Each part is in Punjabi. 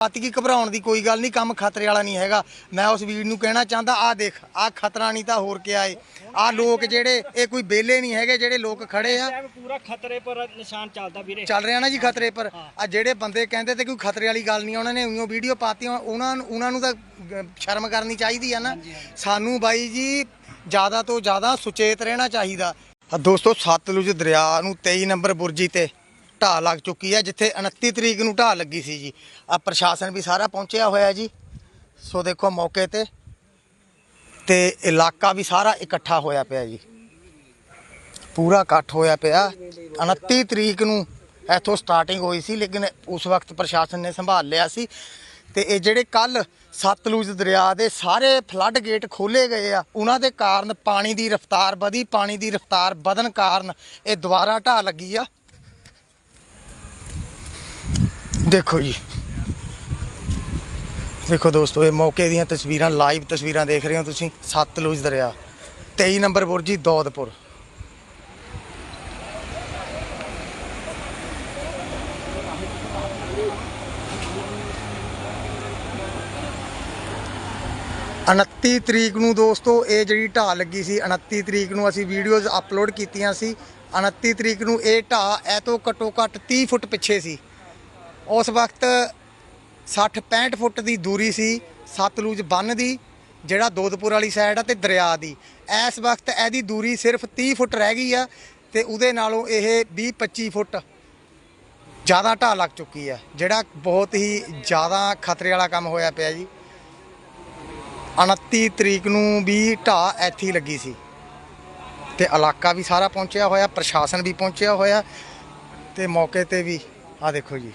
ਪਾਤੀ ਕੀ ਘਬਰਾਉਣ ਦੀ ਕੋਈ ਗੱਲ ਨਹੀਂ ਕੰਮ ਖਤਰੇ ਵਾਲਾ ਨਹੀਂ ਹੈਗਾ। ਮੈਂ ਉਸ ਵੀਰ ਨੂੰ ਕਹਿਣਾ ਚਾਹੁੰਦਾ ਆਹ ਦੇਖ ਆਹ ਖਤਰਾ ਨਹੀਂ ਤਾਂ ਹੋਰ ਕਿਆ ਏ। ਆਹ ਲੋਕ ਜਿਹੜੇ ਇਹ ਕੋਈ ਬੇਲੇ ਨਹੀਂ ਹੈਗੇ ਜਿਹੜੇ ਲੋਕ ਖੜੇ ਆ। ਪੂਰਾ ਖਤਰੇ ਪਰ ਨਿਸ਼ਾਨ ਚੱਲਦਾ ਵੀਰੇ। ਚੱਲ ਰਿਹਾ ਨਾ ਜੀ ਖਤਰੇ ਪਰ। ਆ ਜਿਹੜੇ ਬੰਦੇ ਕਹਿੰਦੇ ਤੇ ਕੋਈ ਖਤਰੇ ਵਾਲੀ ਗੱਲ ਨਹੀਂ ਆ, ਉਹਨਾਂ ਨੇ ਉਈਓ ਵੀਡੀਓ ਪਾਤੀਆਂ ਉਹਨਾਂ ਨੂੰ ਉਹਨਾਂ ਨੂੰ ਤਾਂ ਸ਼ਰਮ ਕਰਨੀ ਚਾਹੀਦੀ ਆ ਨਾ। ਸਾਨੂੰ ਬਾਈ ਜੀ ਜ਼ਿਆਦਾ ਤੋਂ ਜ਼ਿਆਦਾ ਸੁਚੇਤ ਰਹਿਣਾ ਚਾਹੀਦਾ। ਆ ਦੋਸਤੋ ਸਤਲੁਜ ਦਰਿਆ ਨੂੰ 23 ਨੰਬਰ ਬੁਰਜੀ ਤੇ ਢਾਹ ਲੱਗ ਚੁੱਕੀ ਹੈ, ਜਿੱਥੇ 29 ਤਰੀਕ ਨੂੰ ਢਾਹ ਲੱਗੀ ਸੀ ਜੀ। ਆ ਪ੍ਰਸ਼ਾਸਨ ਵੀ ਸਾਰਾ ਪਹੁੰਚਿਆ ਹੋਇਆ ਜੀ। ਸੋ ਦੇਖੋ ਮੌਕੇ ਤੇ ਤੇ ਇਲਾਕਾ ਵੀ ਸਾਰਾ ਇਕੱਠਾ ਹੋਇਆ ਪਿਆ ਜੀ। ਪੂਰਾ ਇਕੱਠ ਹੋਇਆ ਪਿਆ। 29 ਤਰੀਕ ਨੂੰ ਇੱਥੋਂ ਸਟਾਰਟਿੰਗ ਹੋਈ ਸੀ, ਲੇਕਿਨ ਉਸ ਵਕਤ ਪ੍ਰਸ਼ਾਸਨ ਨੇ ਸੰਭਾਲ ਲਿਆ ਸੀ। ਤੇ ਇਹ ਜਿਹੜੇ ਕੱਲ ਸਤਲੁਜ ਦਰਿਆ ਦੇ ਸਾਰੇ ਫਲੱਡ ਗੇਟ ਖੋਲੇ ਗਏ ਆ, ਉਹਨਾਂ ਦੇ ਕਾਰਨ ਪਾਣੀ ਦੀ ਰਫ਼ਤਾਰ ਵਧੀ। ਪਾਣੀ ਦੀ ਰਫ਼ਤਾਰ ਵਧਣ ਕਾਰਨ ਇਹ ਦੁਬਾਰਾ ਢਾਹ ਲੱਗੀ ਆ। ਦੇਖੋ ਜੀ। ਦੇਖੋ ਦੋਸਤੋ, ਇਹ ਮੌਕੇ ਦੀਆਂ ਤਸਵੀਰਾਂ ਲਾਈਵ ਤਸਵੀਰਾਂ ਦੇਖ ਰਹੇ ਹੋ ਤੁਸੀਂ। ਸਤਲੁਜ ਦਰਿਆ 23 ਨੰਬਰ ਬੁਰਜੀ ਦੌਦਪੁਰ। ਉਨੱਤੀ ਤਰੀਕ ਨੂੰ ਦੋਸਤੋ, ਇਹ ਜਿਹੜੀ ਢਾਹ ਲੱਗੀ ਸੀ 29 ਤਰੀਕ ਨੂੰ ਅਸੀਂ ਵੀਡੀਓਜ਼ ਅਪਲੋਡ ਕੀਤੀਆਂ ਸੀ। 29 ਤਰੀਕ ਨੂੰ ਇਹ ਢਾਹ ਇਹ ਤੋਂ ਘੱਟੋ ਘੱਟ 30 ਫੁੱਟ ਪਿੱਛੇ ਸੀ। ਉਸ ਵਕਤ 60 65 ਫੁੱਟ ਦੀ ਦੂਰੀ ਸੀ, ਸਤਲੁਜ ਬੰਨ ਦੀ, ਜਿਹੜਾ ਦੋਦਪੁਰ ਵਾਲੀ ਸਾਈਡ ਆ ਤੇ ਦਰਿਆ ਦੀ। ਇਸ ਵਕਤ ਇਹਦੀ ਦੂਰੀ ਸਿਰਫ 30 ਫੁੱਟ ਰਹਿ ਗਈ ਆ ਤੇ ਉਹਦੇ ਨਾਲੋਂ ਇਹ 20 25 ਫੁੱਟ ਜ਼ਿਆਦਾ ਢਾਹ ਲੱਗ ਚੁੱਕੀ ਆ, ਜਿਹੜਾ ਬਹੁਤ ਹੀ ਜ਼ਿਆਦਾ ਖਤਰੇ ਵਾਲਾ ਕੰਮ ਹੋਇਆ ਪਿਆ ਜੀ। 29 ਤਰੀਕ ਨੂੰ ਵੀ ਢਾਹ ਇੱਥੇ ਲੱਗੀ ਸੀ। ਤੇ ਇਲਾਕਾ ਵੀ ਸਾਰਾ ਪਹੁੰਚਿਆ ਹੋਇਆ, ਪ੍ਰਸ਼ਾਸਨ ਵੀ ਪਹੁੰਚਿਆ ਹੋਇਆ ਤੇ ਮੌਕੇ ਤੇ ਵੀ ਆ ਦੇਖੋ ਜੀ।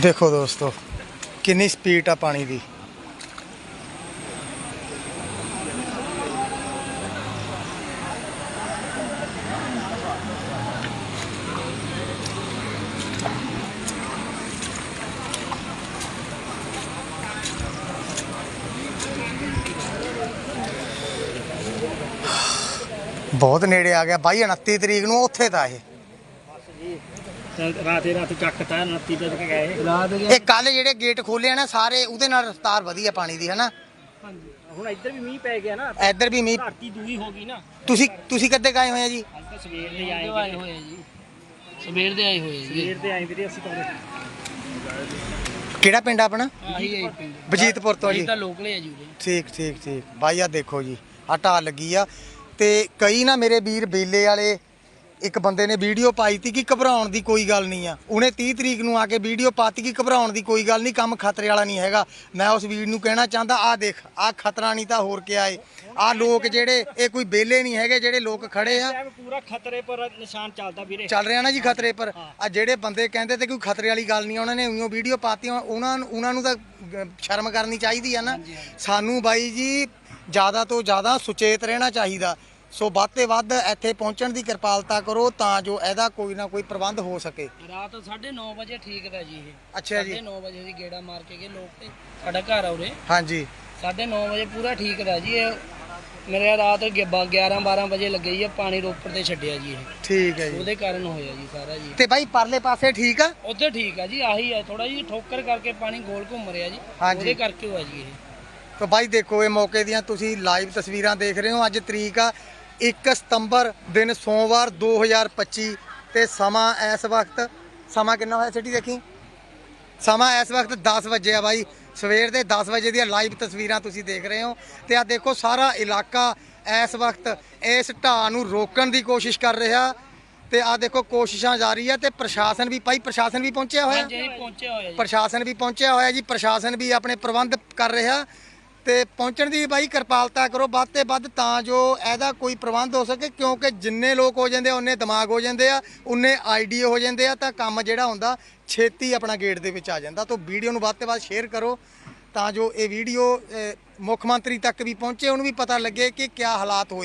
ਦੇਖੋ ਦੋਸਤੋ, ਕਿੰਨੀ ਸਪੀਡ ਆ ਪਾਣੀ ਦੀ। ਬਹੁਤ ਨੇੜੇ ਆ ਗਿਆ। ਬਾਈ 29 ਤਰੀਕ ਨੂੰ ਉੱਥੇ ਦਾ ਇਹ। ਰਾਤੇ ਰਾਤ ਚੱਕਤਾ 29 ਤੱਕ ਗਏ। ਰਾਤ ਇਹ ਕੱਲ ਜਿਹੜੇ ਗੇਟ ਖੋਲੇ ਆ ਨਾ ਸਾਰੇ ਉਹਦੇ ਨਾਲ ਰਫ਼ਤਾਰ ਵਧੀ ਆ ਪਾਣੀ ਦੀ ਹਨਾ? ਹਾਂਜੀ ਹੁਣ ਇੱਧਰ ਵੀ ਮੀਂਹ ਪੈ ਗਿਆ ਨਾ। ਇੱਧਰ ਵੀ ਮੀਂਹ ਧਰਤੀ ਦੂਈ ਹੋ ਗਈ ਨਾ। ਤੁਸੀਂ ਤੁਸੀਂ ਕਦੇ ਗਏ ਹੋਏ ਆ ਜੀ? ਅੱਜ ਤਾਂ ਸਵੇਰ ਦੇ ਆਏ ਆਏ ਵੀਰੇ। ਹੋਏ ਆ ਜੀ। ਸਵੇਰ ਦੇ ਆਏ ਹੋਏ ਆ ਜੀ। ਸਵੇਰ ਦੇ ਆਏ ਵੀਰੇ ਅਸੀਂ ਤਾਂ ਉਰੇ। ਕਿਹੜਾ ਪਿੰਡ ਆ ਆਪਣਾ? ਆਹੀ ਹੈ ਪਿੰਡ ਬਜੀਤਪੁਰ ਤੋਂ ਜੀ। ਅਸੀਂ ਤਾਂ ਲੋਕਲੇ ਆ ਜੀ ਉਰੇ। ਠੀਕ ਠੀਕ ਠੀਕ। ਬਾਈ ਆ ਦੇਖੋ ਜੀ ਆ ਢਾਹ ਲੱਗੀ ਆ। ਤੇ ਕਈ ਨਾ ਮੇਰੇ ਵੀਰ ਬੇਲੇ ਵਾਲੇ ਇੱਕ ਬੰਦੇ ਨੇ ਵੀਡੀਓ ਪਾਈ ਤੀ ਕਿ ਘਬਰਾਉਣ ਦੀ ਕੋਈ ਗੱਲ ਨਹੀਂ ਆ। ਉਹਨੇ 30 ਤਰੀਕ ਨੂੰ ਆ ਕੇ ਵੀਡੀਓ ਪਾਤੀ ਕਿ ਘਬਰਾਉਣ ਦੀ ਕੋਈ ਗੱਲ ਨਹੀਂ ਕੰਮ ਖਤਰੇ ਵਾਲਾ ਨਹੀਂ ਹੈਗਾ। ਮੈਂ ਉਸ ਵੀਰ ਨੂੰ ਕਹਿਣਾ ਚਾਹੁੰਦਾ ਆ ਦੇਖ ਆ ਖਤਰਾ ਨਹੀਂ ਤਾਂ ਹੋਰ ਕਿਆ ਏ। ਆ ਲੋਕ ਜਿਹੜੇ ਇਹ ਕੋਈ ਬੇਲੇ ਨਹੀਂ ਹੈਗੇ ਜਿਹੜੇ ਲੋਕ ਖੜੇ ਆ। ਪੂਰਾ ਖਤਰੇ ਪਰ ਨਿਸ਼ਾਨ ਚੱਲਦਾ ਵੀਰੇ। ਚੱਲ ਰਿਹਾ ਨਾ ਜੀ ਖਤਰੇ ਪਰ। ਆ ਜਿਹੜੇ ਬੰਦੇ ਕਹਿੰਦੇ ਤੇ ਕੋਈ ਖਤਰੇ ਵਾਲੀ ਗੱਲ ਨਹੀਂ ਉਹਨਾਂ ਨੇ ਉਈਓ ਵੀਡੀਓ ਪਾਤੀਆਂ ਉਹਨਾਂ ਨੂੰ ਉਹਨਾਂ ਨੂੰ ਤਾਂ ਸ਼ਰਮ ਕਰਨੀ ਚਾਹੀਦੀ ਆ ਨਾ। ਸਾਨੂੰ ਬਾਈ ਜੀ ਜ਼ਿਆਦਾ ਤੋਂ ਜ਼ਿਆਦਾ ਸੁਚੇਤ ਰਹਿਣਾ ਚਾਹੀਦਾ। ਸੋ ਵੱਧ ਤੇ ਵੱਧ ਇੱਥੇ ਪਹੁੰਚਣ ਦੀ ਕਿਰਪਾਲਤਾ ਕਰੋ ਤਾਂ ਜੋ ਇਹਦਾ ਕੋਈ ਨਾ ਕੋਈ ਪ੍ਰਬੰਧ ਹੋ ਸਕੇ। ਰਾਤ 9:30 ਵਜੇ ਠੀਕ ਦਾ ਜੀ ਇਹ। ਅੱਛਾ ਜੀ। 9:30 ਵਜੇ ਅਸੀਂ ਗੇੜਾ ਮਾਰ ਕੇ ਗਏ ਲੋਕ ਤੇ ਸਾਡਾ ਘਰ ਆ ਉਰੇ। ਹਾਂਜੀ। 9:30 ਵਜੇ ਪੂਰਾ ਠੀਕ ਦਾ ਜੀ ਇਹ। ਮੇਰੇ ਰਾਤ 11 12 ਵਜੇ ਲੱਗੇ ਜੀ ਪਾਣੀ ਰੋਪੜ ਤੇ ਛੱਡਿਆ ਜੀ ਇਹ। ਠੀਕ ਹੈ ਜੀ। ਉਹਦੇ ਕਾਰਨ ਹੋਇਆ ਜੀ ਸਾਰਾ ਜੀ। ਤੇ ਬਾਈ ਪਰਲੇ ਪਾਸੇ ਠੀਕ ਆ? ਉੱਥੇ ਠੀਕ ਆ ਜੀ ਆਹੀ ਹੈ ਥੋੜਾ ਜੀ ਠੋਕਰ ਕਰਕੇ ਪਾਣੀ ਗੋਲ ਘੁੰਮ ਰਿਹਾ ਜੀ। ਉਹਦੇ ਕਰਕੇ ਹੋਇਆ ਜੀ ਇਹ। ਤਾਂ ਬਾਈ ਦੇਖੋ ਇਹ ਮੌਕੇ ਦੀਆਂ ਤੁਸੀਂ ਲਾਈਵ ਤਸਵੀਰਾਂ ਦੇਖ ਰਹੇ ਹੋ ਅੱਜ ਤਰੀਕ ਆ। 1 ਸਤੰਬਰ ਦਿਨ ਸੋਮਵਾਰ 2025 ਤੇ ਸਮਾਂ ਇਸ ਵਕਤ ਸਮਾਂ ਕਿੰਨਾ ਹੋਇਆ ਸਿਟੀ ਦੇਖੀ? ਸਮਾਂ ਇਸ ਵਕਤ 10 ਵਜੇ ਆ ਬਾਈ। ਸਵੇਰ ਦੇ 10 ਵਜੇ ਦੀਆਂ ਲਾਈਵ ਤਸਵੀਰਾਂ ਤੁਸੀਂ ਦੇਖ ਰਹੇ ਹੋ ਤੇ ਆ ਦੇਖੋ ਸਾਰਾ ਇਲਾਕਾ ਇਸ ਵਕਤ ਇਸ ਢਾਹ ਨੂੰ ਰੋਕਣ ਦੀ ਕੋਸ਼ਿਸ਼ ਕਰ ਰਿਹਾ ਤੇ ਆ ਦੇਖੋ ਕੋਸ਼ਿਸ਼ਾਂ ਜਾਰੀ ਆ ਤੇ ਪ੍ਰਸ਼ਾਸਨ ਵੀ ਭਾਈ ਪ੍ਰਸ਼ਾਸਨ ਵੀ ਪਹੁੰਚਿਆ ਹੋਇਆ? ਹਾਂਜੀ ਅਸੀਂ ਪਹੁੰਚਿਆ ਹੋਇਆ ਜੀ। ਪ੍ਰਸ਼ਾਸਨ ਵੀ ਪਹੁੰਚਿਆ ਹੋਇਆ ਜੀ ਪ੍ਰਸ਼ਾਸਨ ਵੀ ਆਪਣੇ ਪ੍ਰਬੰਧ ਕਰ ਰਿਹਾ ਤੇ ਪਹੁੰਚਣ ਦੀ ਬਾਈ ਕਿਰਪਾਲਤਾ ਕਰੋ, ਵੱਧ ਤੇ ਵੱਧ ਤਾਂ ਜੋ ਇਹਦਾ ਕੋਈ ਪ੍ਰਬੰਧ ਹੋ ਸਕੇ, ਕਿਉਂਕਿ ਜਿੰਨੇ ਲੋਕ ਹੋ ਜਾਂਦੇ ਆ, ਉਨੇ ਦਿਮਾਗ ਹੋ ਜਾਂਦੇ ਆ, ਉਨੇ ਆਈਡੀਏ ਹੋ ਜਾਂਦੇ ਆ, ਤਾਂ ਕੰਮ ਜਿਹੜਾ ਹੁੰਦਾ, ਛੇਤੀ ਆਪਣਾ ਗੇਟ ਦੇ ਵਿੱਚ ਆ ਜਾਂਦਾ। ਤਾਂ ਵੀਡੀਓ ਨੂੰ ਵੱਧ ਤੇ ਵੱਧ ਸ਼ੇਅਰ ਕਰੋ, ਤਾਂ ਜੋ ਇਹ ਵੀਡੀਓ ਮੁੱਖ ਮੰਤਰੀ ਤੱਕ ਵੀ ਪਹੁੰਚੇ, ਉਹਨੂੰ ਵੀ ਪਤਾ ਲੱਗੇ ਕਿ ਕਿਆ ਹਾਲਾਤ ਹੋਏ।